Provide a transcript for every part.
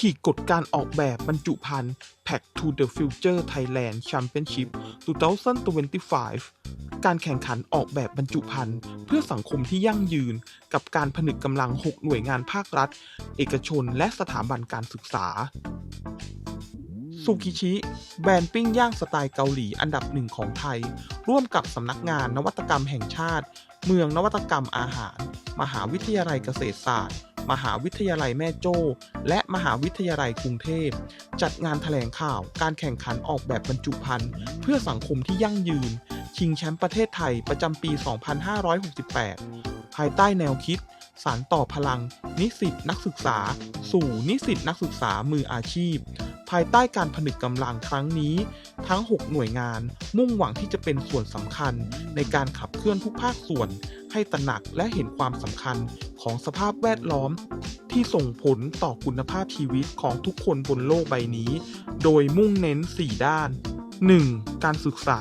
ขีดกฎการออกแบบบรรจุภัณฑ์ Pack to the Future Thailand Championship 2025 การแข่งขันออกแบบบรรจุภัณฑ์ เพื่อสังคมที่ยั่งยืน กับการผนึกกำลัง 6 หน่วยงานภาครัฐ เอกชนและสถาบันการศึกษาซูกิชิ แบรนด์ปิ้งย่างสไตล์เกาหลีอันดับหนึ่งของไทย ร่วมกับสำนักงานนวัตกรรมแห่งชาติ เมืองนวัตกรรมอาหาร มหาวิทยาลัยเกษตรศาสตร์ มหาวิทยาลัยแม่โจ้ และมหาวิทยาลัยกรุงเทพ จัดงานแถลงข่าวการแข่งขันออกแบบบรรจุภัณฑ์เพื่อสังคมที่ยั่งยืน ชิงแชมป์ประเทศไทยประจำปี 2568 ภายใต้แนวคิด สารต่อพลัง นิสิตนักศึกษา สู่นิสิตนักศึกษามืออาชีพ ภายใต้การผนึกกำลังครั้งนี้ ทั้ง 6 หน่วยงาน มุ่งหวังที่จะเป็นส่วนสำคัญ ในการขับเคลื่อนทุกภาคส่วน ให้ตระหนักและเห็นความสำคัญของสภาพแวดล้อม ที่ส่งผลต่อคุณภาพชีวิตของทุกคนบนโลกใบนี้ โดยมุ่งเน้น 4 ด้าน 1. การศึกษา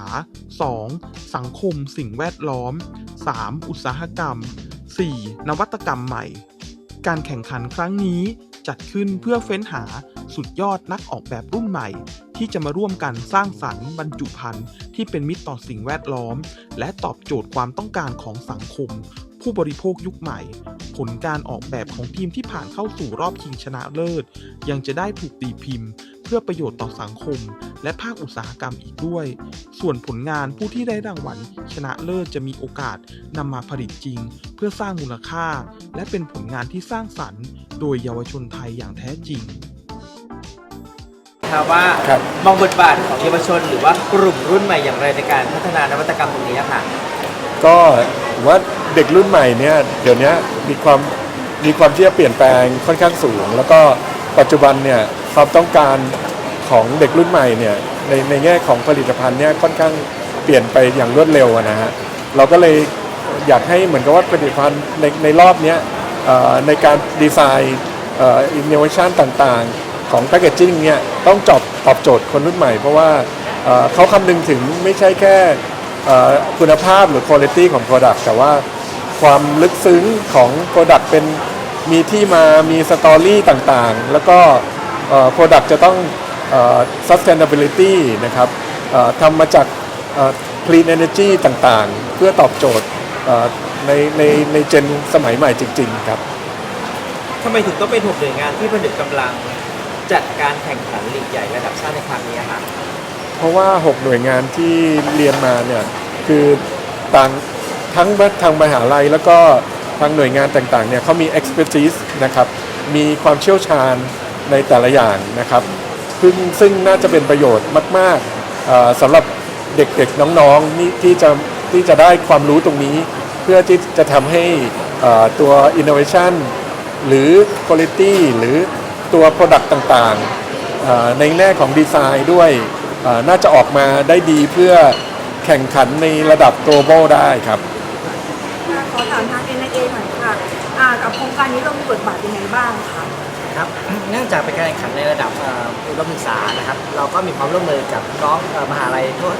2. สังคมสิ่งแวดล้อม 3. อุตสาหกรรม 4. นวัตกรรมใหม่ การแข่งขันครั้งนี้ จัดขึ้นเพื่อเฟ้นหาสุดยอดนักออกแบบรุ่นใหม่ ที่จะมาร่วมกันสร้างสรรค์บรรจุภัณฑ์ที่เป็นมิตรต่อสิ่งแวดล้อม และตอบโจทย์ความต้องการของสังคม ผู้บริโภคยุคใหม่ ผลการออกแบบของทีมที่ผ่านเข้าสู่รอบชิงชนะเลิศ ยังจะได้ถูกตีพิมพ์ เพื่อประโยชน์ต่อสังคม และภาคอุตสาหกรรมอีกด้วย ส่วนผลงานผู้ที่ได้รางวัลชนะเลิศจะมีโอกาสนำมาผลิตจริง เพื่อสร้างมูลค่า และเป็นผลงานที่สร้างสรรค์ โดยเยาวชนไทยอย่างแท้จริงครับว่าครับ มองบทบาทของเยาวชน หรือว่ากลุ่มรุ่นใหม่อย่างไรในการพัฒนานวัตกรรมตรงนี้ค่ะ ก็ผมว่าเด็กรุ่นใหม่เนี่ยเดี๋ยวนี้มีความมีความที่จะเปลี่ยนแปลงค่อนข้างสูง แล้วก็ปัจจุบันเนี่ย ความต้องการของเด็กรุ่นใหม่เนี่ยในในแง่ของผลิตภัณฑ์เนี่ยค่อนข้างเปลี่ยนไปอย่างรวดเร็วนะฮะเราก็เลยอยากให้เหมือนกับว่าผลิตภัณฑ์ในในรอบเนี้ยในการดีไซน์อินโนเวชันต่างๆ ของแพ c เกจจิ้งเนี่ยต้องจอบตอบโจทย์คนรุ่นใหม่ เพราะว่าเเขาคำนึงถึงไม่ใช่แค่คุณภาพหรือคุณภาพของ Product แต่ว่าความลึกซึ้งของ Product เป็นมีที่มามีสตอรี่ต่างๆ แล้วก็ เอ่อ Product จะต้องเอ่อ sustainability นะครับเอ่อทำมาจากเอ่อ clean energy ต่างๆ เพื่อตอบโจทย์เอ่อในในในเจนสมัยใหม่จริง ๆ ครับทำไมถึงต้องเป็นหกหน่วยงานที่ผนึกกำลังจัดการแข่งขันลีกใหญ่ระดับชาติในครั้งนี้คะเพราะว่า 6 หน่วยงานที่เรียนมาเนี่ยคือต่างทั้งทางมหาลัยแล้วก็ทางหน่วยงานต่างๆเนี่ยเขามี expertise นะครับมีความเชี่ยวชาญ ในแต่ละอย่างนะครับ ซึ่งซึ่งน่าจะเป็นประโยชน์มากๆสำหรับเด็กๆน้องๆนี่ที่จะที่จะได้ความรู้ตรงนี้ เพื่อที่จะทำให้ตัว innovation หรือ quality หรือตัว product ต่างๆ ในแง่ของดีไซน์ด้วยน่าจะออกมาได้ดีเพื่อแข่งขันในระดับ global ได้ครับขอถามทาง NIA หน่อยค่ะกับโครงการนี้เรามีบทบาทยังไงบ้างคะ ครับ เนื่องจากเป็นการแข่งขันในระดับอุดมศึกษานะครับ เราก็มีความร่วมมือกับน้องมหาลัยทั่ว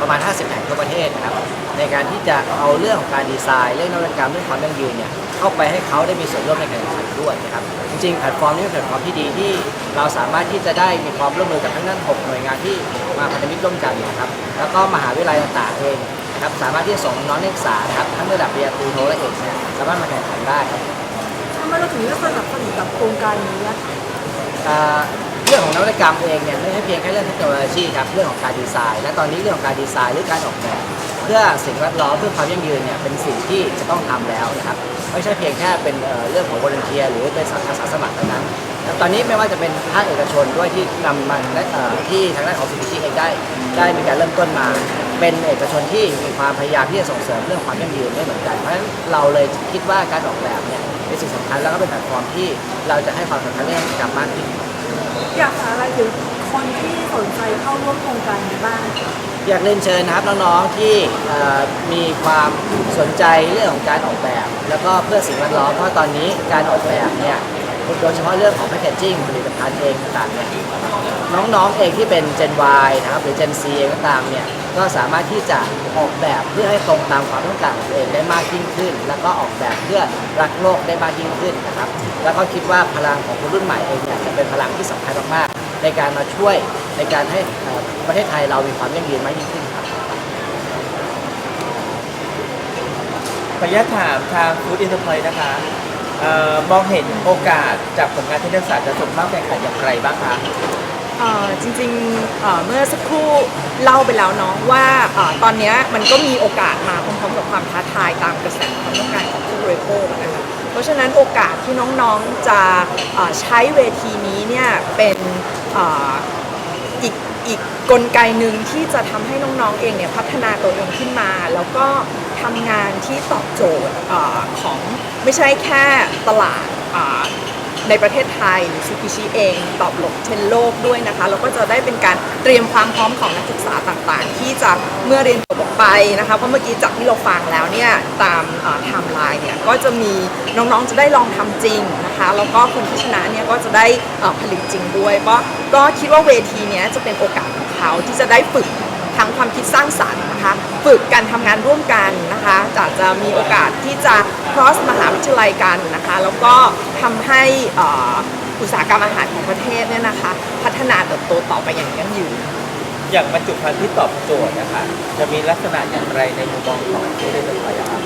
ประมาณ 50 แห่งทั่วประเทศนะครับ ในการที่จะเอาเรื่องของการดีไซน์ เรื่องนวัตกรรมเรื่องความยั่งยืนเนี่ยเข้าไปให้เขาได้มีส่วนร่วมในการแข่งขันด้วยนะครับ จริงๆแพลตฟอร์มนี้เป็นแพลตฟอร์มที่ดีที่เราสามารถที่จะได้มีความร่วมมือกับทั้งนั้น6หน่วยงานที่มาพันธมิตรร่วมกันนะครับแล้วก็มหาวิทยาลัยต่างๆเองครับสามารถที่จะส่งน้องนักศึกษานะครับทั้งระดับปริญญาตรีโทและเอกเนี่ยสามารถมาแข่งขันได้ครับ ไมเราถึงเลือกสนับสนุนกับโครงการนี้อะคะอ่าเรื่องของนวัตกรรมเองเนี่ยไม่ใช่เพียงแค่เรื่องเทคโนโลยีครับเรื่องของการดีไซน์ และตอนนี้เรื่องของการดีไซน์หรือการออกแบบเพื่อสิ่งแวดล้อมเพื่อความยั่งยืนเนี่ยเป็นสิ่งที่จะต้องทำแล้วนะครับไม่ใช่เพียงแค่เป็นเอ่อเรื่องของวอร์เนเทียหรือเป็นอาสาสมัครเท่านั้นแล้วตอนนี้ไม่ว่าจะเป็นภาคเอกชนด้วยที่นำมันและเอ่อที่ทางด้านของสิทธิเองได้ได้มีการเริ่มต้นมา เป็นเอกชนที่มีความพยายามที่จะส่งเสริมเรื่องความยั่งยืนไม่เหมือนกันเพราะฉะนั้นเราเลยคิดว่าการออกแบบเนี่ย เป็นสิ่งสำคัญแล้วก็เป็นแพลตฟอร์มที่เราจะให้ความสำคัญเรื่องนวัตกรรมมากขึ้น อยากฝากอะไรถึงคนที่สนใจเข้าร่วมโครงการนี้บ้างคะอยากเรียนเชิญนะครับน้องๆที่เอ่อมีความสนใจเรื่องของการออกแบบ แล้วก็เพื่อสิ่งแวดล้อมเพราะตอนนี้การออกแบบเนี่ยโดยเฉพาะเรื่องของแพคเกจจิ้งผลิตภัณฑ์เองต่างๆเนี่ยน้องๆเองที่เป็น Gen Y นะครับหรือ Gen C เองก็ตามเนี่ย ก็สามารถที่จะออกแบบเพื่อให้ตรงตามความต้องการของตัวเองได้มากยิ่งขึ้น แล้วก็ออกแบบเพื่อรักโลกได้มากยิ่งขึ้นนะครับ แล้วก็คิดว่าพลังของคนรุ่นใหม่เองเนี่ยจะเป็นพลังที่สำคัญมากๆในการมาช่วยในการให้ประเทศไทยเรามีความยั่งยืนมากยิ่งขึ้นครับขออนุญาตถามทางฟู้ดอินเตอร์ไพรนะคะมองเห็นโอกาสจากผลงานที่นักศึกษาจะส่งเข้าแข่งขันอย่างไรบ้างคะ เอ่อจริงๆเอ่อเมื่อสักครู่เล่าไปแล้วเน้องว่าเออตอนเนี้ยมันก็มีโอกาสมาพร้อมๆกับความท้าทายตามกระแสความต้องการของผู้บริโภคนะคะเพราะฉะนั้นโอกาสที่น้องๆจะเอ่อใช้เวทีนี้เนี่ยเป็นเอ่อ อีกอีกกลไกหนึ่งที่จะทำให้น้องๆเองเนี่ยพัฒนาตัวเองขึ้นมา แล้วก็ทำงานที่ตอบโจทย์เออของไม่ใช่แค่ตลาดอ่า ในประเทศไทยซูกิชิเอง ตอบโลกเทรนโลกด้วยนะคะแล้วก็จะได้เป็นการเตรียมความพร้อมของนักศึกษาต่างๆ ที่จะเมื่อเรียนจบออกไปนะคะเพราะเมื่อกี้จากที่เราฟังแล้วเนี่ยตามไทม์ไลน์เนี่ยก็จะมีน้องๆจะได้ลองทำจริงนะคะแล้วก็คนที่ชนะเนี่ยก็จะได้ผลิตจริงด้วยก็ก็คิดว่าเวทีเนี้ยจะเป็นโอกาสของเขาที่จะได้ฝึกทั้งความคิดสร้างสรรค์นะคะฝึกการทำงานร่วมกันนะคะจะจะมีโอกาสที่จะ cross มหาวิทยาลัยกันนะคะ แล้วก็ ทำให้เอ่ออุตสาหกรรมอาหารของประเทศเนี่ยนะคะ พัฒนาเติบโตต่อไปอย่างยั่งยืนอย่างบรรจุภัณฑ์ที่ตอบโจทย์นะคะจะมีลักษณะอย่างไรในมุมมองของฟู้ดอินเตอร์ไพรอะคะ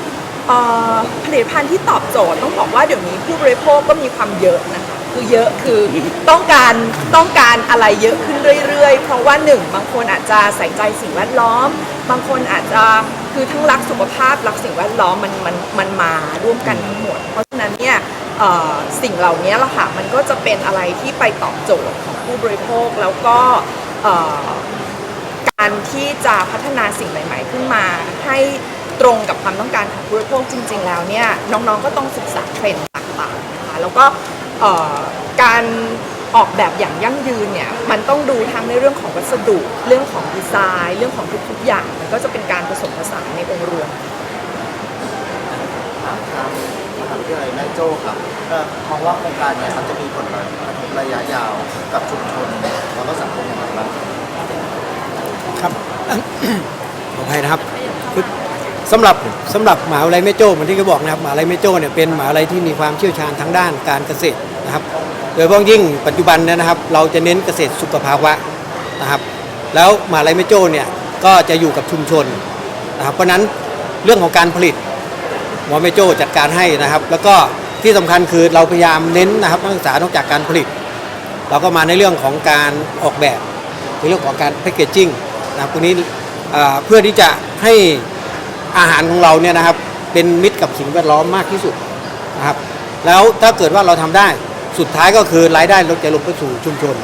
เอ่อผลิตภัณฑ์ที่ตอบโจทย์ต้องบอกว่าเดี๋ยวนี้ผู้บริโภคก็มีความเยอะนะคะคือเยอะคือต้องการต้องการอะไรเยอะขึ้นเรื่อยๆ เพราะว่าหนึ่งบางคนอาจจะใส่ใจสิ่งแวดล้อม บางคนอาจจะคือทั้งรักสุขภาพรักสิ่งแวดล้อมมันมันมันมาร่วมกันทั้งหมด เพราะฉะนั้นเนี่ยเอ่อ สิ่งเหล่านี้ละค่ะมันก็จะเป็นอะไรที่ไปตอบโจทย์ของผู้บริโภคแล้วก็การที่จะพัฒนาสิ่งใหม่ ๆ ขึ้นมาให้ตรงกับความต้องการของผู้บริโภคจริง ๆ แล้วเนี่ยน้องๆก็ต้องศึกษาเทรนด์ต่างๆนะคะแล้วก็การออกแบบอย่างยั่งยืนเนี่ยมันต้องดูทั้งในเรื่องของวัสดุ เรื่องของดีไซน์ เรื่องของทุกๆอย่าง มันก็จะเป็นการผสมผสานในองค์รวม หาวิทยาลัยแม่โจ้ครับก็มองว่าโครงการเนี้มันจะมีผลกระทบระยะยาวกับชุมชนแล้วก็สังคมอย่างไรบ้างครับขออภัยนะครับคือสำหรับสำหรับมหาวิทยาลัยแม่โจ้เหมือนที่เขาบอกนะครับมหาวิทยาลัยแม่โจ้เนี่ยเป็นมหาวิทยาลัยที่มีความเชี่ยวชาญทางด้านการเกษตรนะครับ โดยเฉพาะยิ่งปัจจุบันเนยนะครับ เราจะเน้นเกษตรสุขภาวะนะครับ แล้วมหาวิทยาลัยแม่โจ้เนี่ยก็จะอยู่กับชุมชนนะครับเพราะนั้นเรื่องของการผลิต หมอแม่โจจัดการให้นะครับ แล้วก็ที่สำคัญคือเราพยายามเน้นนะครับนักศึกษานอกจากการผลิต เราก็มาในเรื่องของการออกแบบในเรื่องของการแพคเกจจิ้งนะครับตรงนี้เพื่อที่จะให้อาหารของเราเนี่ยนะครับเป็นมิตรกับสิ่งแวดล้อมมากที่สุดนะครับแล้วถ้าเกิดว่าเราทำได้สุดท้ายก็คือรายได้เราจะลงไปสู่ชุมชน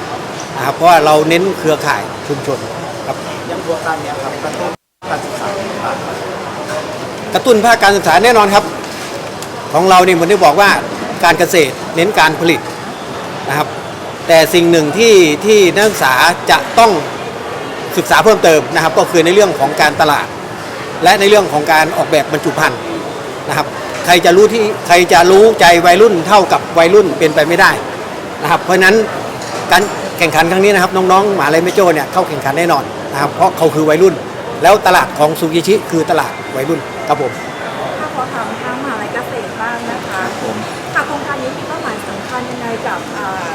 นะครับเพราะว่าเราเน้นเครือข่ายชุมชนครับยังโครงการเนี้ยครับกระตุ้นการศึกษาต่าง กระตุ้นภาคการศึกษาแน่นอนครับ ของเราเนี่ยเหมือนที่บอกว่าการเกษตรเน้นการผลิตนะครับ แต่สิ่งหนึ่งที่ที่นักศึกษาจะต้องศึกษาเพิ่มเติมนะครับ ก็คือในเรื่องของการตลาด และในเรื่องของการออกแบบบรรจุภัณฑ์นะครับ ใครจะรู้ที่ใครจะรู้ใจวัยรุ่นเท่ากับวัยรุ่นเป็นไปไม่ได้นะครับ เพราะฉะนั้นการแข่งขันครั้งนี้นะครับน้องๆหมหาลัยเมโจเนี่ยเข้าแข่งขันแน่นอนนะครับเพราะเขาคือวัยรุ่น แล้วตลาดของซูกิชิคือตลาดวัยรุ่น ครับผม ถ้าขอถามทางมหาลัยเกษตรบ้างนะคะค่ะโครงการนี้มีเป้าหมายสำคัญยังไงกับอ่า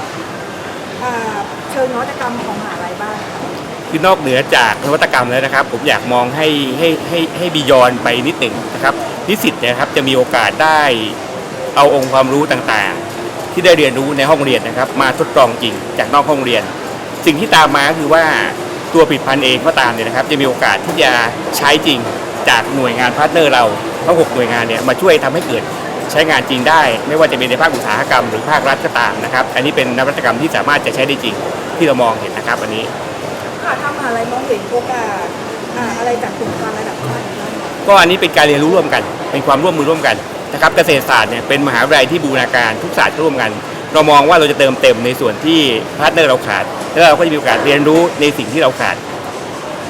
อ่าเชิงนวัตกรรมของมหาลัยบ้างคะคือนอกเหนือจากนวัตกรรมแล้วนะครับ ผมอยากมองให้ให้ให้ให้บียอนไปนิดหนึ่งนะครับนิสิตเนยนะครับจะมีโอกาสได้เอาองค์ความรู้ต่างๆ ที่ได้เรียนรู้ในห้องเรียนนะครับ มาทดลองจริงจากนอกห้องเรียน สิ่งที่ตามมาก็คือว่าตัวผลิตภัณฑ์เองก็ตามเนี่ยนะครับ จะมีโอกาสที่จะใช้จริง จากหน่วยงานพาร์ทเนอร์เราทั้งหกหน่วยงานเนี่ยมาช่วยทำให้เกิดใช้งานจริงได้ ไม่ว่าจะเป็นในภาคอุตสาหกรรมหรือภาครัฐก็ตามนะครับอันนี้เป็นนวัตกรรมที่สามารถจะใช้ได้จริงที่เรามองเห็นนะครับอันนี้ค่ะทางมหาลัยมองเห็นโอกาสอ่าอะไรจากโครงการระดับชาติบ้างคะก็อันนี้เป็นการเรียนรู้ร่วมกัน เป็นความร่วมมือร่วมกันนะครับเกษตรศาสตร์เนี่ยเป็นมหาวิทยาลัยที่บูรณาการทุกศาสตร์ร่วมกัน เรามองว่าเราจะเติมเต็มในส่วนที่พาร์ทเนอร์เราขาด แล้วเราก็จะมีโอกาสเรียนรู้ในสิ่งที่เราขาด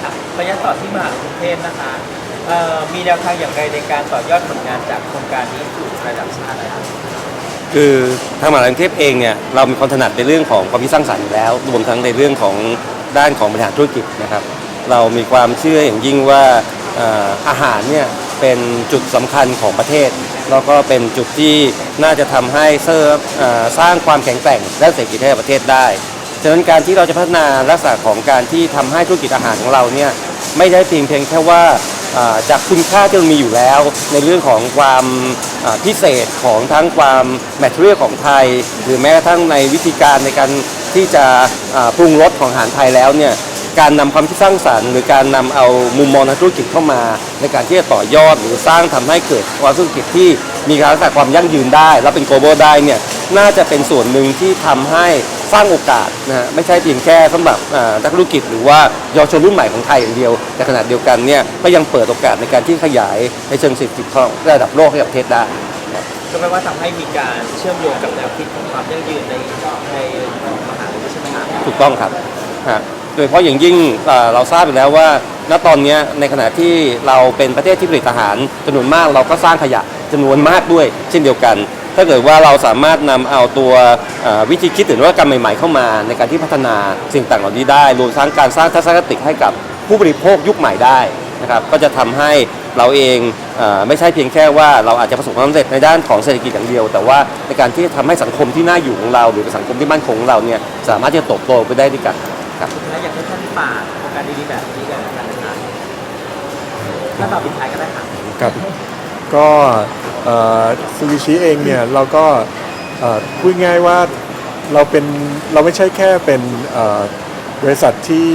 ครับขออนุญาตต่อที่มหาวิทยาลัยกรุงเทพนะคะ เอ่อมีแนวทางอย่างไรในการต่อยอดผลงานจากโครงการนี้สู่ระดับชาตินะครับคือทางมหาวิทยาลัยกรุงเทพเองเนี่ยเรามีความถนัดในเรื่องของความคิดสร้างสรรค์อยู่แล้วรวมทั้งในเรื่องของด้านของบริหารธุรกิจนะครับ เรามีความเชื่ออย่างยิ่งว่าเอ่ออาหารเนี่ยเป็นจุดสำคัญของประเทศ แล้วก็เป็นจุดที่น่าจะทำให้เสริมเอ่อสร้างความแข็งแกร่งและเศรษฐกิจให้กับประเทศได้ ฉะนั้นการที่เราจะพัฒนาลักษณะของการที่ทำให้ธุรกิจอาหารของเราเนี่ยไม่ได้เพียงเพียงแค่ว่า จากคุณค่าที่เรามีอยู่แล้ว ในเรื่องของความพิเศษของทั้งความแมทเทียลของไทย หรือแม้กระทั่งในวิธีการในการที่จะปรุงรสของอาหารไทยแล้วเนี่ยการนำความคิดสร้างสรรค์หรือการนำเอามุมมองทางธุรกิจเข้ามา ในการที่จะต่อยอดหรือสร้างทำให้เกิดความธุรกิจที่มีการรักษาความยั่งยืนได้ และเป็น global ได้เนี่ยน่าจะเป็นส่วนหนึ่งที่ทำให้ สร้างโอกาสนะฮะไม่ใช่เพียงแค่สำหรับอ่านักธุรกิจหรือว่าเยาวชนรุ่นใหม่ของไทยอย่างเดียว แต่ขณะเดียวกันเนี่ยก็ยังเปิดโอกาสในการที่ขยายในเชิงเศรษฐกิจของระดับโลกให้กับประเทศได้ก็แปลว่าทำให้มีการเชื่อมโยงกับแนวคิดของความยั่งยืนในในมหาวิทยาลัยใช่ไหมครับถูกต้องครับฮะโดยเฉพาะอย่างยิ่งเอ่อเราทราบอยู่แล้วว่าณตอนเนี้ยในขณะที่เราเป็นประเทศที่ผลิตอาหารจำนวนมากเราก็สร้างขยะจำนวนมากด้วย เช่นเดียวกัน ถ้าเกิดว่าเราสามารถนำเอาตัววิธีคิดหรือวัตกรรมใหม่ๆเข้ามาในการที่พัฒนาสิ่งต่างเหล่านี้ได้รวมทั้งการสร้างทัศนคติให้กับผู้บริโภคยุคใหม่ได้นะครับก็จะทำให้เราเองอไม่ใช่เพียงแค่ว่าเราอาจจะประสบความสำเร็จในด้านของเศรษฐกิจอย่างเดียว แต่ว่าในการที่จะทำให้สังคมที่น่าอยู่ของเรา หรือเป็นสังคมที่มั่นคงของเราเนี่ยสามารถที่จะเติบโตไปได้ด้วยกันครับและอยากให้ท่านฝากโครงการดีๆแบบนี้กันนะครับถ้าตอบปิดท้ายก็ได้ครับครับ ก็ซูกิชิเองเนี่ยเราก็พูดง่ายว่าเราเป็นเราไม่ใช่แค่เป็นบริษัทที่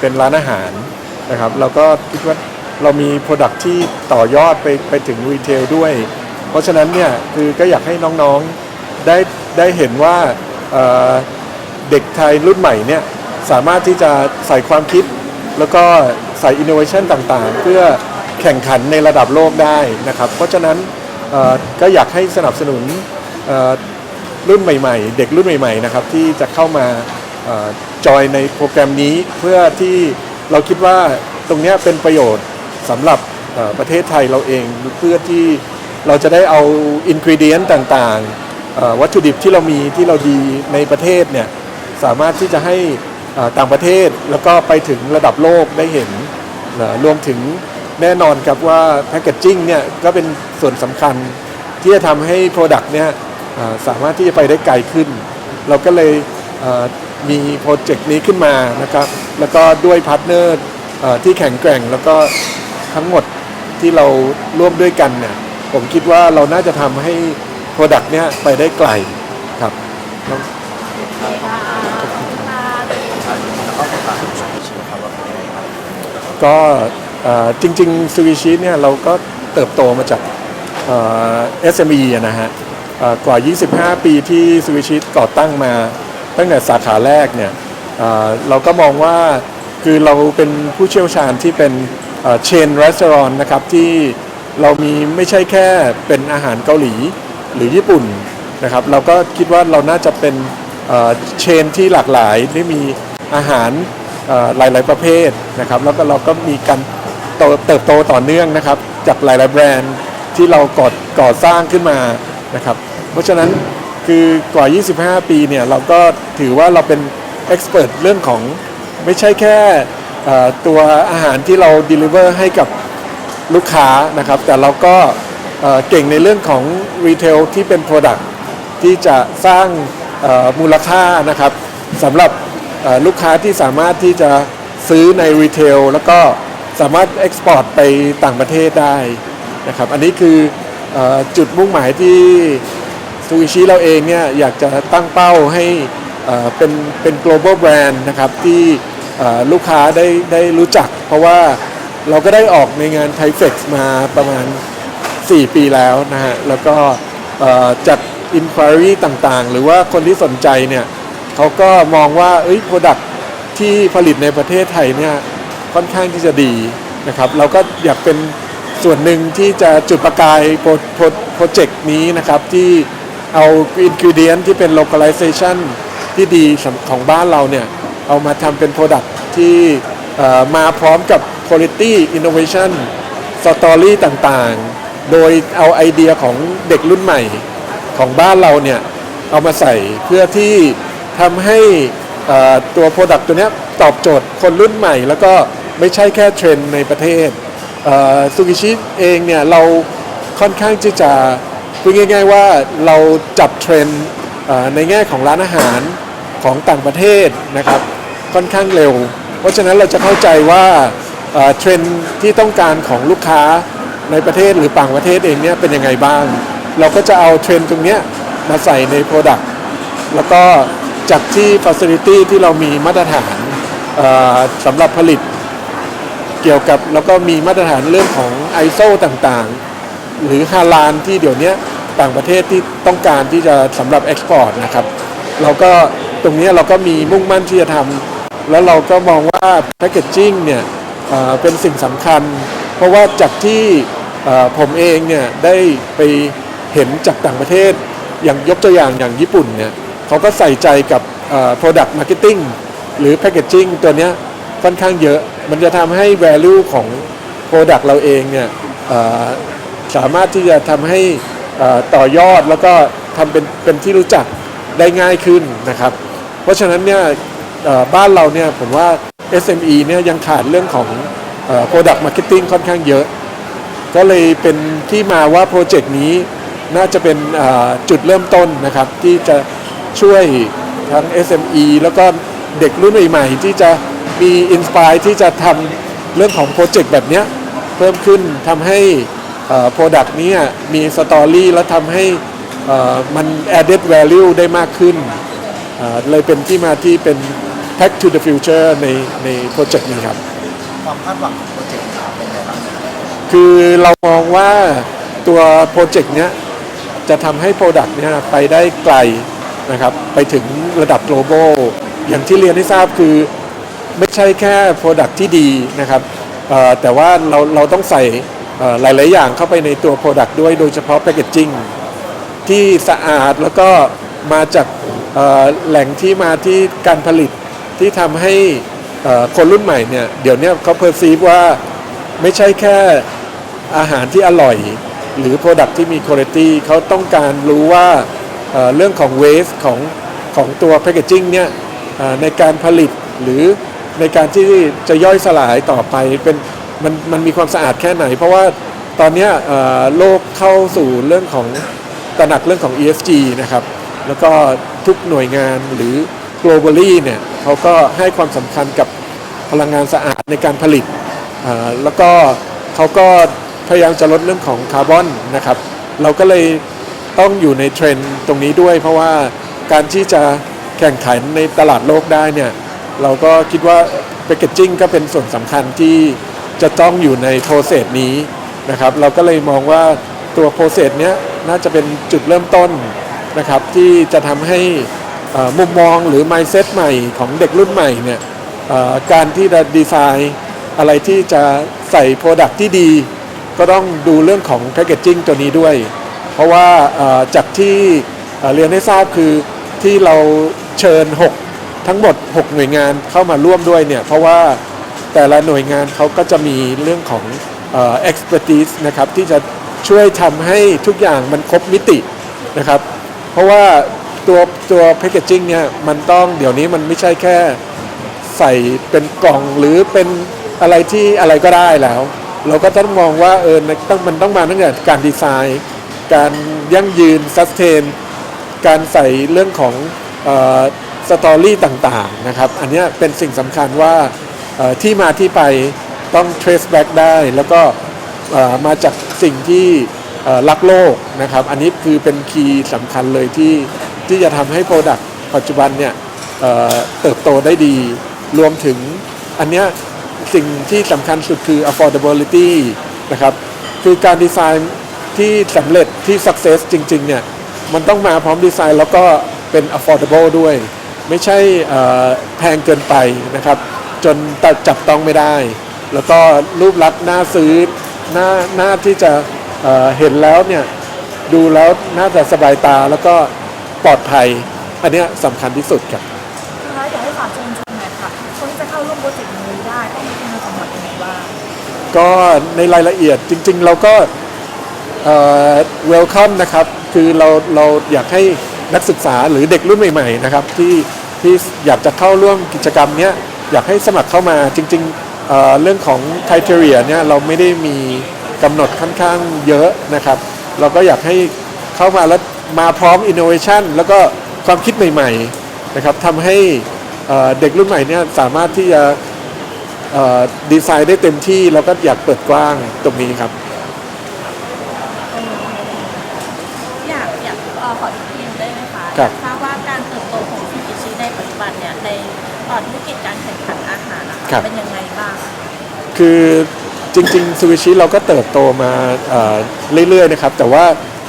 เป็นร้านอาหารนะครับเราก็คิดว่าเรามี Product ที่ต่อยอดไปไปถึงรีเทลด้วย เพราะฉะนั้นเนี่ยคือก็อยากให้น้องๆได้ได้เห็นว่าเเด็กไทยรุ่นใหม่เนี่ยสามารถที่จะใส่ความคิด แล้วก็ใส่อินโนเวชันต่างๆ เพื่อ แข่งขันในระดับโลกได้นะครับ เพราะฉะนั้นก็อยากให้สนับสนุนรุ่นใหม่ ๆ เด็กรุ่นใหม่ ๆ นะครับ ที่จะเข้ามาจอยในโปรแกรมนี้เพื่อที่เราคิดว่าตรงนี้เป็นประโยชน์สำหรับประเทศไทยเราเองเพื่อที่เราจะได้เอาอินกิเดียนต่างๆ วัตถุดิบที่เรามีที่เราดีในประเทศเนี่ยสามารถที่จะให้ต่างประเทศแล้วก็ไปถึงระดับโลกได้เห็นรวมถึง แน่นอนครับว่าแพ c เกจจิ้งเนี่ยก็เป็นส่วนสำคัญที่จะทำให้ Product เนี่ยอ่าสามารถที่จะไปได้ไกลขึ้น เราก็เลยอ่ามีโปรเจกต์นี้ขึ้นมานะครับ แล้วก็ด้วยพาร์ทเนอร์อ่าที่แข็งแกร่ง แล้วก็ทั้งหมดที่เราร่วมด้วยกันเนี่ยผมคิดว่าเราน่าจะทำให้ Product เนี่ยไปได้ไกลครับก็เอ่อ จริงๆซูกิชิเนี่ยเราก็เติบโตมาจากเอ่อ SME อะนะฮะเอ่อกว่า 25 ปีที่ซูกิชิก่อตั้งมาตั้งแต่สาขาแรกเนี่ยเราก็มองว่าคือเราเป็นผู้เชี่ยวชาญที่เป็นเชนร้านนะครับที่เรามีไม่ใช่แค่เป็นอาหารเกาหลีหรือญี่ปุ่นนะครับเราก็คิดว่าเราน่าจะเป็นเชนที่หลากหลายที่มีอาหารหลาย ๆ ประเภทนะครับแล้วก็เราก็มีการ โตเติบโตต่อเนื่องนะครับ จากหลายๆแบรนด์ที่เราก่อก่อสร้างขึ้นมานะครับ เพราะฉะนั้นคือกว่า 25 ปีเนี่ยเราก็ถือว่าเราเป็นเอ็กซ์เพรสเรื่องของไม่ใช่แค่ตัวอาหารที่เรา deliver ให้กับลูกค้านะครับ แต่เราก็เก่งในเรื่องของรีเทลที่เป็น Product ที่จะสร้างมูลค่านะครับสำหรับลูกค้าที่สามารถที่จะซื้อในรีเทลแล้วก็ สามารถเอ็กซ์พอร์ตไปต่างประเทศได้นะครับอันนี้คืออจุดมุ่งหมายที่ซูชิเราเองเนี่ยอยากจะตั้งเป้าให้เป็นเป็น global brand นะครับที่ลูกค้าได้ได้รู้จัก เพราะว่าเราก็ได้ออกในงานไทเฟกมาประมาณ 4 ปีแล้วนะฮะแล้วก็เอ่อจาก inquiry ต่างๆ หรือว่าคนที่สนใจเนี่ยเขาก็มองว่าเอ้ย product ที่ผลิตในประเทศไทยเนี่ย ค่อนข้างที่จะดีนะครับเราก็อยากเป็นส่วนหนึ่งที่จะจุดประกายโปรเจกต์นี้นะครับที่เอา ingredient ที่เป็น localization ที่ดีของบ้านเราเนี่ย เอามาทำเป็น product ที่มาพร้อมกับ quality innovation สตอรี่ต่างๆ โดยเอาไอเดียของเด็กรุ่นใหม่ของบ้านเราเนี่ย เอามาใส่เพื่อที่ทำให้ ตัว Product ตัวนี้ตอบโจทย์คนรุ่นใหม่ แล้วก็ไม่ใช่แค่เทรนด์ในประเทศซูกิชิเองเนี่ยเราค่อนข้างที่จะพูดง่าย ๆว่าเราจับเทรนด์ในแง่ของร้านอาหารของต่างประเทศนะครับค่อนข้างเร็ว เพราะฉะนั้นเราจะเข้าใจว่าเทรนด์ที่ต้องการของลูกค้าในประเทศหรือต่างประเทศเองเนี่ยเป็นยังไงบ้าง เราก็จะเอาเทรนด์ตรงเนี้ยมาใส่ใน Product แล้วก็ จากที่ Facility ที่เรามีมาตรฐานสำหรับผลิตเกี่ยวกับแล้วก็มีมาตรฐานเรื่องของ ISO ต่างๆ หรือฮาลานที่เดี๋ยวนี้ต่างประเทศที่ต้องการที่จะสำหรับเอ็กซ์พอร์ตนะครับเราก็ตรงนี้เราก็มีมุ่งมั่นที่จะทำแล้วเราก็มองว่าแพ c เกจจิ้งเนี่ยเป็นสิ่งสำคัญ เพราะว่าจากที่ผมเองเนี่ยได้ไปเห็นจากต่างประเทศอย่างยกตัวอย่างอย่างญี่ปุ่นเนี่ย เขาก็ใส่ใจกับ product marketing หรือ packaging ตัวนี้ค่อนข้างเยอะ มันจะทำให้ value ของ product เราเองเนี่ยสามารถที่จะทำให้ต่อยอดแล้วก็ทำเป็นเป็นที่รู้จักได้ง่ายขึ้นนะครับ เพราะฉะนั้นเนี่ยบ้านเราเนี่ยผมว่า SME เนี่ยยังขาดเรื่องของ product marketing ค่อนข้างเยอะ ก็เลยเป็นที่มาว่าโปรเจกต์นี้น่าจะเป็นจุดเริ่มต้นนะครับที่จะ ช่วยทั้ง SME แล้วก็เด็กรุ่นใหม่ๆที่จะมีอินสปายที่จะทำเรื่องของโปรเจกต์แบบเนี้ยเพิ่มขึ้นทำให้โปรดักต์นี้มีสตอรี่แล้วทำให้เอ่อมัน added value ได้มากขึ้นเอ่อเลยเป็นที่มาที่เป็น Pack to the Future ในในโปรเจกต์นี้ครับ ความคาดหวังของโปรเจกต์นี้เป็นไงบ้างคือเรามองว่าตัวโปรเจกต์เนี้ยจะทำให้โปรดักต์เนี้ยไปได้ไกล นะครับไปถึงระดับ global อย่างที่เรียนให้ทราบคือไม่ใช่แค่โปรดักต์ที่ดีนะครับแต่ว่าเราเราต้องใส่หลาย ๆ อย่างเข้าไปในตัวโปรดักต์ด้วยโดยเฉพาะแพ c เกจจิ้งที่สะอาดแล้วก็มาจากแหล่งที่มาที่การผลิตที่ทำให้คนรุ่นใหม่เนี่ยเดี๋ยวนี้เขาเพอร์ซีฟว่าไม่ใช่แค่อาหารที่อร่อย หรือ Product ที่มี Quality เขาต้องการรู้ว่า เรื่องของ Waste ของของตัว Packaging เนี่ยในการผลิตหรือในการที่จะย่อยสลายต่อไปเป็นมันมันมีความสะอาดแค่ไหน เพราะว่าตอนนี้โลกเข้าสู่เรื่องของตระหนักเรื่องของ ESG นะครับ แล้วก็ทุกหน่วยงานหรือ globally เนี่ยเขาก็ให้ความสำคัญกับพลังงานสะอาดในการผลิต แล้วก็เขาก็พยายามจะลดเรื่องของคาร์บอนนะครับ เราก็เลย ต้องอยู่ในเทรนด์ตรงนี้ด้วย เพราะว่าการที่จะแข่งขันในตลาดโลกได้เนี่ยเราก็คิดว่าแพ c เกจจิ้งก็เป็นส่วนสำคัญที่จะต้องอยู่ในโปรเซสนี้นะครับเราก็เลยมองว่าตัวโปรเซสเนี้ยน่าจะเป็นจุดเริ่มต้นนะครับที่จะทำให้มุมมองหรือ mindset ใหม่ของเด็กรุ่นใหม่เนี่ยการที่จะดีไซน์อะไรที่จะใส่โปรดักที่ดี ก็ต้องดูเรื่องของแพ c เกจจิ้งตัวนี้ด้วย เพราะว่าจากที่เรียนให้ทราบคือที่เราเชิญ 6 ทั้งหมด 6 หน่วยงานเข้ามาร่วมด้วยเนี่ยเพราะว่าแต่ละหน่วยงานเขาก็จะมีเรื่องของเอ่อ expertise นะครับที่จะช่วยทำให้ทุกอย่างมันครบมิตินะครับเพราะว่าตัวตัวแพ c เกจจิ้งเนี่ยมันต้องเดี๋ยวนี้มันไม่ใช่แค่ใส่เป็นกล่องหรือเป็นอะไรที่อะไรก็ได้แล้ว เราก็ต้องมองว่าเออต้องมันต้องมาตั้งแต่การดีไซน์ การยั่งยืนซัสเทนการใส่เรื่องของสตอรี่ต่างๆนะครับอันนี้เป็นสิ่งสำคัญว่าที่มาที่ไปต้อง trace back ได้ แล้วก็มาจากสิ่งที่รักโลกนะครับ อันนี้คือเป็นคีย์สำคัญเลยที่ที่จะทำให้ Product ปัจจุบันเนี่ยเเติบโตได้ดี รวมถึงอันเนี้ยสิ่งที่สำคัญสุดคือ affordability นะครับ คือการดีไซน์ ที่สำเร็จที่ success จริง ๆ เนี่ย มันต้องมาพร้อมดีไซน์ แล้วก็เป็น affordable ด้วย ไม่ใช่เอ่อแพงเกินไปนะครับ จนตัดจับต้องไม่ได้ แล้วก็รูปลักษณ์น่าซื้อน่าน่าที่จะเอ่อเห็นแล้วเนี่ย ดูแล้วน่าจะสบายตาแล้วก็ปลอดภัย อันเนี้ยสำคัญที่สุดครับสุดท้ายอยากให้ฝากเชิญชวนหน่อยค่ะคนที่จะเข้าร่วมโปรเจกต์นี้ได้ต้องมีคุณสมบัติยังไงบ้างก็ในรายละเอียดจริง ๆ เราก็ เวลคัมนะครับคือเราเราอยากให้นักศึกษาหรือเด็กรุ่นใหม่ๆนะครับที่ที่อยากจะเข้าร่วมกิจกรรมเนี้ยอยากให้สมัครเข้ามาจริงๆเอ่อเรื่องของไครเทเรียเนี่ยเราไม่ได้มีกำหนดค่อนข้างเยอะนะครับ เราก็อยากให้เข้ามาแล้วมาพร้อมอินโนเวชันแล้วก็ความคิดใหม่ๆนะครับทำให้เเด็กรุ่นใหม่เนี่ยสามารถที่จะออดีไซน์ได้เต็มที่ แล้วก็อยากเปิดกว้างตรงนี้ครับ อยากอยากเอ่อขออีกทีหนึง ได้ไหมคะครับทราบว่าการเติบโตของซูกิชิในปัจจุบันเนี่ยในเอ่อธุรกิจการแข่งขันอาหารนะคะครับ เป็นยังไงบ้าง คือจริงๆซูชิเราก็เติบโตมาเอ่อเรื่อยๆนะครับ แต่ว่า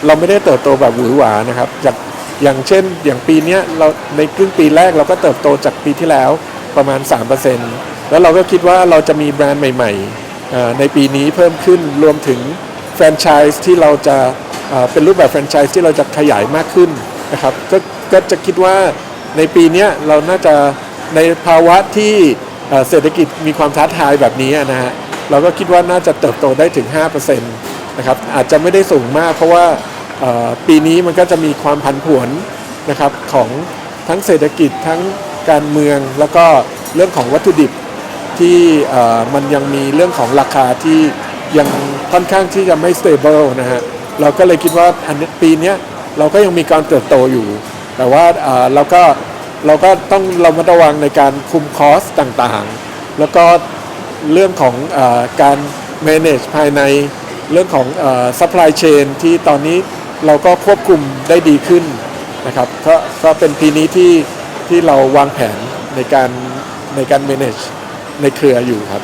เราไม่ได้เติบโตแบบหวือหวานะครับจากอย่างเช่นอย่างปีเนี้ยเราในครึ่งปีแรกเราก็เติบโตจากปีที่แล้วประมาณ 3%แล้วเราก็คิดว่าเราจะมีแบรนด์ใหม่ๆเอ่อในปีนี้เพิ่มขึ้นรวมถึงแฟรนไชส์ที่เราจะเอ่อเป็นรูปแบบแฟรนไชส์ที่เราจะขยายมากขึ้น นะครับก็ก็จะคิดว่าในปีนี้เราน่าจะในภาวะที่เศรษฐกิจมีความท้าทายแบบนี้นะฮะเราก็คิดว่าน่าจะเติบโตได้ถึง 5%นะครับอาจจะไม่ได้สูงมากเพราะว่าปีนี้มันก็จะมีความผันผวนนะครับของทั้งเศรษฐกิจทั้งการเมืองแล้วก็เรื่องของวัตถุดิบที่มันยังมีเรื่องของราคาที่ยังค่อนข้างที่จะไม่ stable นะฮะเราก็เลยคิดว่าอันนี้ปีนี้ เราก็ยังมีการเติบโตอยู่ แต่ว่าเอ่อเราก็เราก็ต้องเรามาระวังในการคุมคอสต่างๆ แล้วก็เรื่องของเออการ manage ภายในเรื่องของเออ supply chain ที่ตอนนี้เราก็ควบคุมได้ดีขึ้นนะครับก็ก็เป็นปีนี้ที่ที่เราวางแผนในการในการ manage ในเครืออยู่ครับ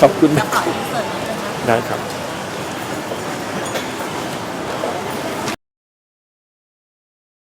ขอบคุณจะขออินเสิร์ตนิดนึงนะคะได้ครับ